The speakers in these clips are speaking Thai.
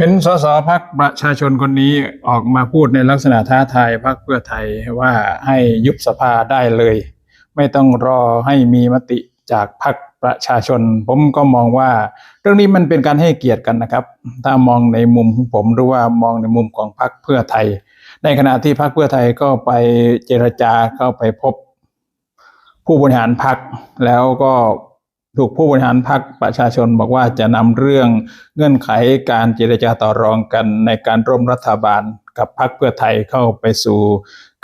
เห็นสสพักประชาชนคนนี้ออกมาพูดในลักษณะท้าทายพักเพื่อไทยว่าให้ยุบสภาได้เลย ไม่ต้องรอให้มีมติจากพักประชาชน ผมก็มองว่าเรื่องนี้มันเป็นการให้เกียรติกันนะครับ ถ้ามองในมุมของผมหรือว่ามองในมุมของพักเพื่อไทย ในขณะที่พักเพื่อไทยก็ไปเจรจาเข้าไปพบ ผู้บริหารพักแล้วก็ ถูกผู้บริหารพักประชาชนบอกว่าจะนำเรื่องเงื่อนไขการเจรจาต่อรองกันในการร่วมรัฐบาลกับพักเพื่อไทยเข้าไปสู่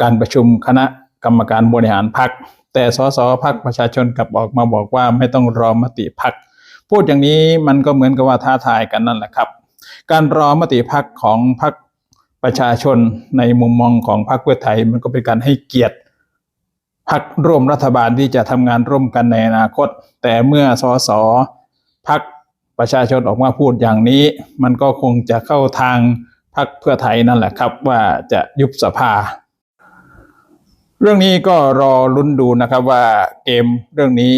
การประชุมคณะกรรมการบริหารพักแต่สสพักประชาชนกลับออกมาบอกว่าไม่ต้องรอมติพักพูดอย่างนี้มันก็เหมือนกับว่าท้าทายกันนั่นแหละครับ การรอมติพักของพักประชาชนในมุมมองของพรรคเพื่อไทย มันก็เป็นการให้เกียรติ พักร่วมรัฐบาลที่จะทำงานร่วมกันในอนาคต แต่เมื่อสสพักประชาชนออกมาพูดอย่างนี้ มันก็คงจะเข้าทางพักเพื่อไทยนั่นแหละครับ ว่าจะยุบสภา เรื่องนี้ก็รอลุ้นดูนะครับว่าเกมเรื่องนี้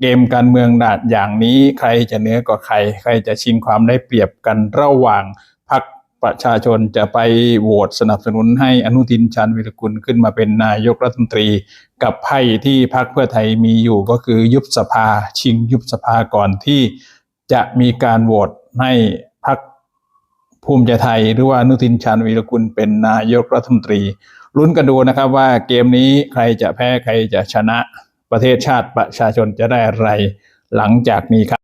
เกมการเมืองดาดอย่างนี้ ใครจะเนื้อกว่าใคร ใครจะชิงความได้เปรียบกันระหว่างพรรค ประชาชนจะไปโหวตสนับสนุนให้อนุทินชาญวิรกุลขึ้นมาเป็นนายกรัฐมนตรี กับไพ่ที่พรรคเพื่อไทยมีอยู่ก็คือยุบสภาชิงยุบสภาก่อนที่จะมีการโหวตให้พรรคภูมิใจไทย หรือว่าอนุทินชาญวีรกุลเป็นนายกรัฐมนตรีลุ้นกันดูนะครับว่าเกมนี้ใครจะแพ้ใครจะชนะประเทศชาติประชาชนจะได้อะไรหลังจากนี้ครับ